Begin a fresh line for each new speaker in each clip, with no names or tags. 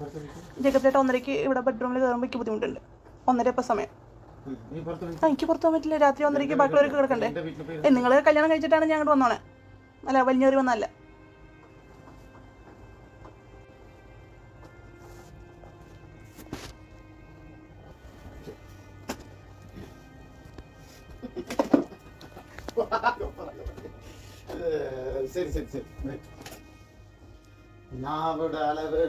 പുറത്ത് വിളിക്ക്.
ജേക്കബ് ചേട്ടാ ഒന്നരയ്ക്ക് ഇവിടെ ബെഡ്റൂമിൽ കയറുമ്പോൾ എനിക്ക് ബുദ്ധിമുട്ടുണ്ട്. ഒന്നര ഇപ്പം സമയം. ആ എനിക്ക് പുറത്തു പോകാൻ പറ്റില്ല. രാത്രി ഒന്നരയ്ക്ക് ബാക്കിയുള്ളവർക്ക് കിടക്കണ്ടേ? ഏ നിങ്ങൾ കല്യാണം കഴിച്ചിട്ടാണ് ഞാൻ അങ്ങോട്ട് വന്നോണേ. അല്ല വലിയൊരു വന്നല്ല
ശരി ശരി ശരി. നാവിടെ അളവ്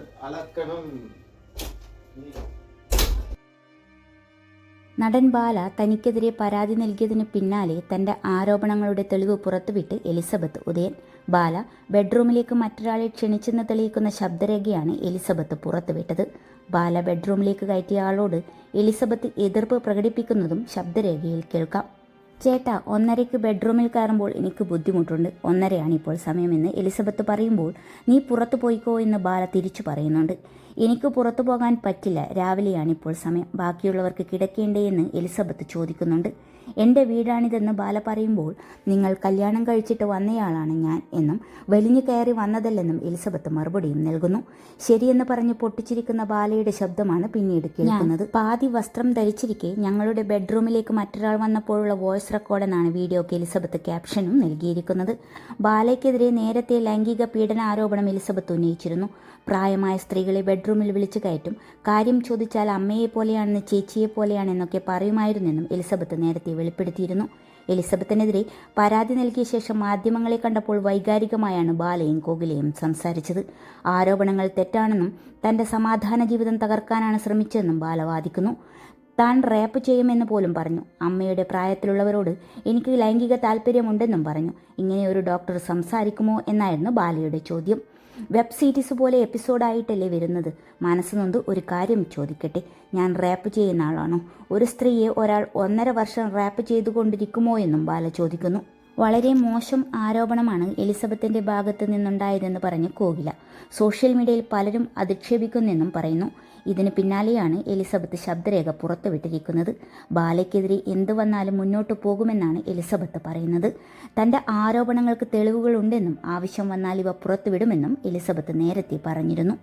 നടൻ ബാല തനിക്കെതിരെ പരാതി നൽകിയതിന് പിന്നാലെ തന്റെ ആരോപണങ്ങളുടെ തെളിവ് പുറത്തുവിട്ട് എലിസബത്ത് ഉദയൻ. ബാല ബെഡ്റൂമിലേക്ക് മറ്റൊരാളെ ക്ഷണിച്ചെന്ന് തെളിയിക്കുന്ന ശബ്ദരേഖയാണ് എലിസബത്ത് പുറത്തുവിട്ടത്. ബാല ബെഡ്റൂമിലേക്ക് കയറ്റിയ ആളോട് എലിസബത്ത് എതിർപ്പ് പ്രകടിപ്പിക്കുന്നതും ശബ്ദരേഖയിൽ കേൾക്കാം. ചേട്ടാ ഒന്നരയ്ക്ക് ബെഡ്റൂമിൽ കയറുമ്പോൾ എനിക്ക് ബുദ്ധിമുട്ടുണ്ട്. ഒന്നരയാണ് ഇപ്പോൾ സമയമെന്ന് എലിസബത്ത് പറയുമ്പോൾ നീ പുറത്തു പോയിക്കോ എന്ന് ബാല തിരിച്ചു പറയുന്നുണ്ട്. എനിക്ക് പുറത്തു പോകാൻ പറ്റില്ല. രാവിലെയാണിപ്പോൾ സമയം. ബാക്കിയുള്ളവർക്ക് കിടക്കേണ്ടേ എന്ന് എലിസബത്ത് ചോദിക്കുന്നുണ്ട്. എന്റെ വീടാണിതെന്ന് ബാല പറയുമ്പോൾ നിങ്ങൾ കല്യാണം കഴിച്ചിട്ട് വന്നയാളാണ് ഞാൻ എന്നും വലിഞ്ഞു കയറി വന്നതല്ലെന്നും എലിസബത്ത് മറുപടിയും നൽകുന്നു. ശരിയെന്ന് പറഞ്ഞ് പൊട്ടിച്ചിരിക്കുന്ന ബാലയുടെ ശബ്ദമാണ് പിന്നീട് കേൾക്കുന്നത്. പാതി വസ്ത്രം ധരിച്ചിരിക്കെ ഞങ്ങളുടെ ബെഡ്റൂമിലേക്ക് മറ്റൊരാൾ വന്നപ്പോഴുള്ള വോയിസ് റെക്കോർഡെന്നാണ് വീഡിയോക്ക് എലിസബത്ത് ക്യാപ്ഷനും നൽകിയിരിക്കുന്നത്. ബാലയ്ക്കെതിരെ നേരത്തെ ലൈംഗിക പീഡന ആരോപണം എലിസബത്ത് ഉന്നയിച്ചിരുന്നു. പ്രായമായ സ്ത്രീകളെ ബെഡ്റൂമിൽ വിളിച്ചു കയറ്റും. കാര്യം ചോദിച്ചാൽ അമ്മയെ പോലെയാണെന്ന് ചേച്ചിയെ പോലെയാണെന്നൊക്കെ പറയുമായിരുന്നെന്നും എലിസബത്ത് നേരത്തെ വെളിപ്പെടുത്തിയിരുന്നു. എലിസബത്തിനെതിരെ പരാതി നൽകിയ ശേഷം മാധ്യമങ്ങളെ കണ്ടപ്പോൾ വൈകാരികമായാണ് ബാലയും കോകിലയും സംസാരിച്ചത്. ആരോപണങ്ങൾ തെറ്റാണെന്നും തന്റെ സമാധാന ജീവിതം തകർക്കാനാണ് ശ്രമിച്ചതെന്നും ബാല വാദിക്കുന്നു. താൻ റാപ്പ് ചെയ്യുമെന്ന് പോലും പറഞ്ഞു. അമ്മയുടെ പ്രായത്തിലുള്ളവരോട് എനിക്ക് ലൈംഗിക താല്പര്യമുണ്ടെന്നും പറഞ്ഞു. ഇങ്ങനെ ഒരു ഡോക്ടർ സംസാരിക്കുമോ എന്നായിരുന്നു ബാലയുടെ ചോദ്യം. വെബ് സീരീസ് പോലെ എപ്പിസോഡായിട്ടല്ലേ വരുന്നത്? മനസ്സ് നൊന്ത് ഒരു കാര്യം ചോദിക്കട്ടെ. ഞാൻ റാപ്പ് ചെയ്യുന്ന ആളാണോ? ഒരു സ്ത്രീയെ ഒരാൾ ഒന്നര വർഷം റാപ്പ് ചെയ്തുകൊണ്ടിരിക്കുമോ എന്നും ബാല ചോദിക്കുന്നു. വളരെ മോശം ആരോപണമാണ് എലിസബത്തിന്റെ ഭാഗത്ത് നിന്നുണ്ടായതെന്ന് പറഞ്ഞ് കോകില സോഷ്യൽ മീഡിയയിൽ പലരും അധിക്ഷേപിക്കുന്നെന്നും പറയുന്നു. ഇതിന് പിന്നാലെയാണ് എലിസബത്ത് ശബ്ദരേഖ പുറത്തുവിട്ടിരിക്കുന്നത്. ബാലയ്ക്കെതിരെ എന്തു വന്നാലും മുന്നോട്ടു പോകുമെന്നാണ് എലിസബത്ത് പറയുന്നത്. തന്റെ ആരോപണങ്ങൾക്ക് തെളിവുകളുണ്ടെന്നും ആവശ്യം വന്നാൽ ഇവ പുറത്തുവിടുമെന്നും എലിസബത്ത് നേരത്തെ പറഞ്ഞിരുന്നു.